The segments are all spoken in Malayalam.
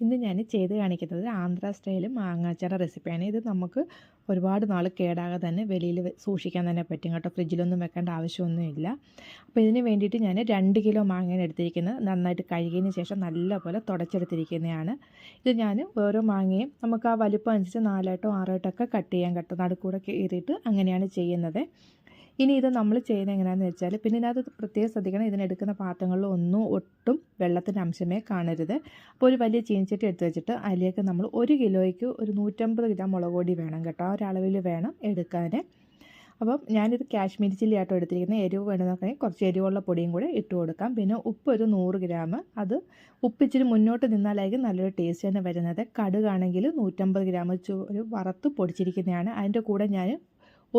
ഇന്ന് ഞാൻ ചെയ്ത് കാണിക്കുന്നത് ആന്ധ്ര സ്റ്റൈൽ മാങ്ങാച്ചാറ റെസിപ്പിയാണ്. ഇത് നമുക്ക് ഒരുപാട് നാൾ കേടാകാതെ തന്നെ വെളിയിൽ സൂക്ഷിക്കാൻ തന്നെ പറ്റും കേട്ടോ. ഫ്രിഡ്ജിലൊന്നും വെക്കേണ്ട ആവശ്യമൊന്നുമില്ല. അപ്പോൾ ഇതിന് വേണ്ടിയിട്ട് ഞാൻ രണ്ട് കിലോ മാങ്ങയാണ് എടുത്തിരിക്കുന്നത്. നന്നായിട്ട് കഴുകിയതിന് ശേഷം നല്ലപോലെ തുടച്ചെടുത്തിരിക്കുന്നതാണ്. ഇത് ഞാൻ ഓരോ മാങ്ങയും നമുക്ക് ആ വലുപ്പം അനുസരിച്ച് നാലായിട്ടോ ആറായിട്ടോ ഒക്കെ കട്ട് ചെയ്യാൻ കേട്ടോ. നടുക്കൂടെ കീറിയിട്ട് അങ്ങനെയാണ് ചെയ്യുന്നത്. ഇനി ഇത് നമ്മൾ ചെയ്യുന്നത് എങ്ങനെയാണെന്ന് വെച്ചാൽ പിന്നെ ഇതിനകത്ത് പ്രത്യേകം ശ്രദ്ധിക്കണം. ഇതിനെടുക്കുന്ന പാത്രങ്ങളിൽ ഒന്നും ഒട്ടും വെള്ളത്തിന്റെ അംശമേ കാണരുത്. അപ്പോൾ ഒരു വലിയ ചീനിച്ചട്ടി എടുത്ത് വെച്ചിട്ട് അതിലേക്ക് നമ്മൾ ഒരു കിലോയ്ക്ക് ഒരു നൂറ്റമ്പത് ഗ്രാം മുളക് പൊടി വേണം കേട്ടോ. ഒരളവിൽ വേണം എടുക്കാൻ അപ്പം ഞാനിത് കാശ്മീരി ചില്ലി ആട്ടോ എടുത്തിരിക്കുന്നത്. എരിവ് വേണമെന്നൊക്കെ കുറച്ച് എരിവുള്ള പൊടിയും കൂടെ ഇട്ട് കൊടുക്കാം. പിന്നെ ഉപ്പ് ഒരു നൂറ് ഗ്രാം. അത് ഉപ്പിച്ചിരി മുന്നോട്ട് നിന്നാലായിരിക്കും നല്ലൊരു ടേസ്റ്റ് തന്നെ വരുന്നത്. കടുകാണെങ്കിൽ നൂറ്റമ്പത് ഗ്രാം ഒരു വറുത്ത് പൊടിച്ചിരിക്കുന്നതാണ്. അതിന്റെ കൂടെ ഞാൻ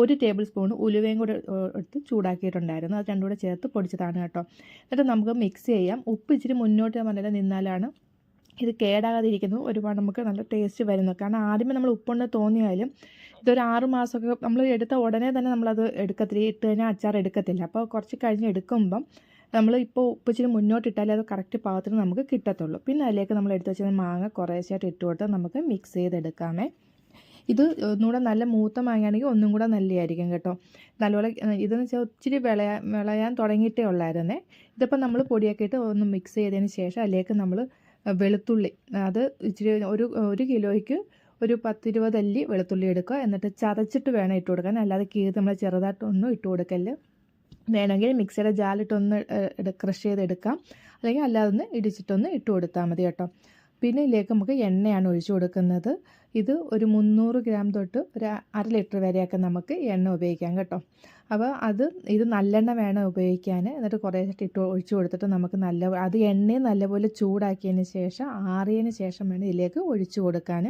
ഒരു ടേബിൾ സ്പൂൺ ഉലുവയും കൂടെ എടുത്ത് ചൂടാക്കിയിട്ടുണ്ടായിരുന്നു. അത് രണ്ടും കൂടെ ചേർത്ത് പൊടിച്ചതാണ് കേട്ടോ. എന്നിട്ട് നമുക്ക് മിക്സ് ചെയ്യാം. ഉപ്പ് ഇച്ചിരി മുന്നോട്ട് പറഞ്ഞാൽ നിന്നാലാണ് ഇത് കേടാകാതിരിക്കുന്നു ഒരുപാട് നമുക്ക് നല്ല ടേസ്റ്റ് വരുന്നു. കാരണം ആദ്യമേ നമ്മൾ ഉപ്പുണ്ട് തോന്നിയാലും ഇതൊരു ആറ് മാസമൊക്കെ നമ്മൾ എടുത്ത ഉടനെ തന്നെ നമ്മളത് എടുക്കത്തില്ല. ഇട്ട് കഴിഞ്ഞാൽ അച്ചാർ എടുക്കത്തില്ല. അപ്പോൾ കുറച്ച് കഴിഞ്ഞ് എടുക്കുമ്പം നമ്മൾ ഇപ്പോൾ ഉപ്പിച്ചിരി മുന്നോട്ടിട്ടാലേ അത് കറക്റ്റ് പാകത്തിന് നമുക്ക് കിട്ടത്തുള്ളൂ. പിന്നെ അതിലേക്ക് നമ്മൾ എടുത്ത് വെച്ചാൽ മാങ്ങ കുറേശ്ശായിട്ട് ഇട്ട് കൊടുത്ത് നമുക്ക് മിക്സ് ചെയ്തെടുക്കാമേ. ഇത് ഒന്നുകൂടെ നല്ല മൂത്ത മാങ്ങയാണെങ്കിൽ ഒന്നും കൂടെ നല്ലതായിരിക്കും കേട്ടോ. നല്ലപോലെ ഇതെന്ന് വെച്ചാൽ ഒത്തിരി വിളയാ വിളയാൻ തുടങ്ങിയിട്ടേ ഉള്ളായിരുന്നേ. ഇതിപ്പോൾ നമ്മൾ പൊടിയാക്കിയിട്ട് ഒന്ന് മിക്സ് ചെയ്തതിന് ശേഷം അതിലേക്ക് നമ്മൾ വെളുത്തുള്ളി അത് ഇച്ചിരി ഒരു ഒരു കിലോയ്ക്ക് ഒരു പത്തിരുപത് അല്ലി വെളുത്തുള്ളി എടുക്കുക. എന്നിട്ട് ചതച്ചിട്ട് വേണം ഇട്ട് കൊടുക്കാൻ. അല്ലാതെ കീറി നമ്മൾ ചെറുതായിട്ടൊന്നും ഇട്ട് കൊടുക്കൽ വേണമെങ്കിൽ മിക്സിയുടെ ജാലിട്ടൊന്ന് ക്രഷ് ചെയ്തെടുക്കാം. അല്ലെങ്കിൽ അല്ലാതെ ഒന്ന് ഇടിച്ചിട്ടൊന്ന് ഇട്ട് കൊടുത്താൽ മതി കേട്ടോ. പിന്നെ ഇതിലേക്ക് നമുക്ക് എണ്ണയാണ് ഒഴിച്ചു കൊടുക്കുന്നത്. ഇത് ഒരു മുന്നൂറ് ഗ്രാം തൊട്ട് ഒരു അര ലിറ്റർ വരെയൊക്കെ നമുക്ക് എണ്ണ ഉപയോഗിക്കാം കേട്ടോ. അപ്പോൾ അത് ഇത് നല്ലെണ്ണ വേണം ഉപയോഗിക്കാൻ. എന്നിട്ട് കുറേ ഇട്ട് ഒഴിച്ചു കൊടുത്തിട്ട് നമുക്ക് നല്ല അത് എണ്ണയും നല്ലപോലെ ചൂടാക്കിയതിന് ശേഷം ആറിയതിന് ശേഷം വേണം ഇതിലേക്ക് ഒഴിച്ചു കൊടുക്കാൻ.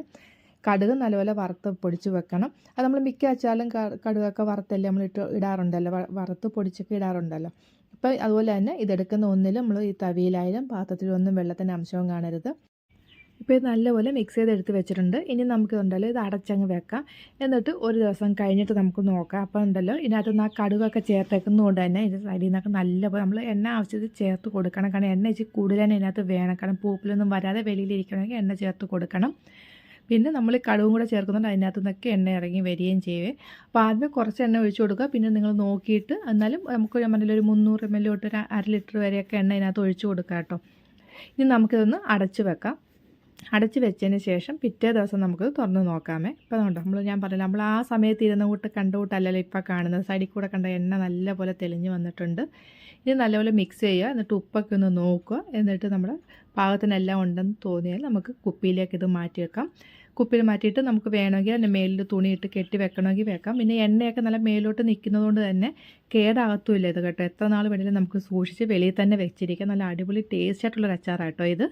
കടുക് നല്ലപോലെ വറുത്ത് പൊടിച്ച് വെക്കണം. അത് നമ്മൾ മിക്ക അച്ചാലും കടുകൊക്കെ വറുത്തല്ലേ നമ്മൾ ഇട്ട് ഇടാറുണ്ടല്ലോ. വറുത്ത് പൊടിച്ചൊക്കെ ഇടാറുണ്ടല്ലോ. അപ്പോൾ അതുപോലെ തന്നെ ഇതെടുക്കുന്ന ഒന്നിലും നമ്മൾ ഈ തവിയിലായാലും പാത്രത്തിലൊന്നും വെള്ളത്തിന്റെ അംശവും കാണരുത്. ഇപ്പോൾ ഇത് നല്ലപോലെ മിക്സ് ചെയ്ത് എടുത്ത് വെച്ചിട്ടുണ്ട്. ഇനി നമുക്ക് ഉണ്ടല്ലോ ഇത് അടച്ചങ്ങ് വെക്കാം. എന്നിട്ട് ഒരു ദിവസം കഴിഞ്ഞിട്ട് നമുക്ക് നോക്കാം. അപ്പോൾ ഉണ്ടല്ലോ ഇതിനകത്ത് നിന്ന് ആ കടുകൊക്കെ ചേർത്തേക്കുന്നതുകൊണ്ട് തന്നെ ഇത് സൈഡിൽ നിന്നൊക്കെ നല്ലപോലെ നമ്മൾ എണ്ണ ആവശ്യത്തിൽ ചേർത്ത് കൊടുക്കണം. കാരണം എണ്ണ വെച്ച് കൂടുതൽ തന്നെ ഇതിനകത്ത് വേണം. കാരണം പൂപ്പിലൊന്നും വരാതെ വെളിയിലിരിക്കണമെങ്കിൽ എണ്ണ ചേർത്ത് കൊടുക്കണം. പിന്നെ നമ്മൾ കടുവും കൂടെ ചേർക്കുന്നുണ്ട്. അതിനകത്ത് നിന്നൊക്കെ എണ്ണ ഇറങ്ങി വരികയും ചെയ്യുവേ അപ്പോൾ ആദ്യം കുറച്ച് എണ്ണ ഒഴിച്ചു കൊടുക്കുക. പിന്നെ നിങ്ങൾ നോക്കിയിട്ട് എന്നാലും നമുക്ക് പറഞ്ഞില്ല ഒരു മുന്നൂറ് എം എൽ തൊട്ട് ഒരു അര ലിറ്റർ വരെയൊക്കെ എണ്ണ ഇതിനകത്ത് ഒഴിച്ചു കൊടുക്കാം കേട്ടോ. ഇനി നമുക്കിതൊന്ന് അടച്ച് വെക്കാം. അടച്ച് വെച്ചതിന് ശേഷം പിറ്റേ ദിവസം നമുക്ക് തുറന്ന് നോക്കാമേ. ഇപ്പോൾ അതുകൊണ്ട് നമ്മൾ ഞാൻ പറഞ്ഞില്ല നമ്മൾ ആ സമയത്ത് ഇരുന്ന കൂട്ട് കണ്ട കൂട്ടല്ലല്ലോ ഇപ്പോൾ കാണുന്നത്. സൈഡിൽ കൂടെ കണ്ട എണ്ണ നല്ലപോലെ തെളിഞ്ഞ് വന്നിട്ടുണ്ട്. ഇത് നല്ലപോലെ മിക്സ് ചെയ്യുക. എന്നിട്ട് ഉപ്പൊക്കെ ഒന്ന് നോക്കുക. എന്നിട്ട് നമ്മുടെ പാകത്തിനെല്ലാം ഉണ്ടെന്ന് തോന്നിയാൽ നമുക്ക് കുപ്പിയിലേക്ക് ഇത് മാറ്റി വെക്കാം. കുപ്പിയിൽ മാറ്റിയിട്ട് നമുക്ക് വേണമെങ്കിൽ അതിന്റെ മേലിൽ തുണിയിട്ട് കെട്ടി വെക്കണമെങ്കിൽ വെക്കാം. പിന്നെ എണ്ണയൊക്കെ നല്ല മേലോട്ട് നിൽക്കുന്നതുകൊണ്ട് തന്നെ കേടാകത്തുമില്ല ഇത് കേട്ടോ. എത്ര നാൾ വേണമെങ്കിലും നമുക്ക് സൂക്ഷിച്ച് വെളിയിൽ തന്നെ വെച്ചിരിക്കാം. നല്ല അടിപൊളി ടേസ്റ്റ് ആയിട്ടുള്ളൊരു അച്ചാറാട്ടോ ഇത്.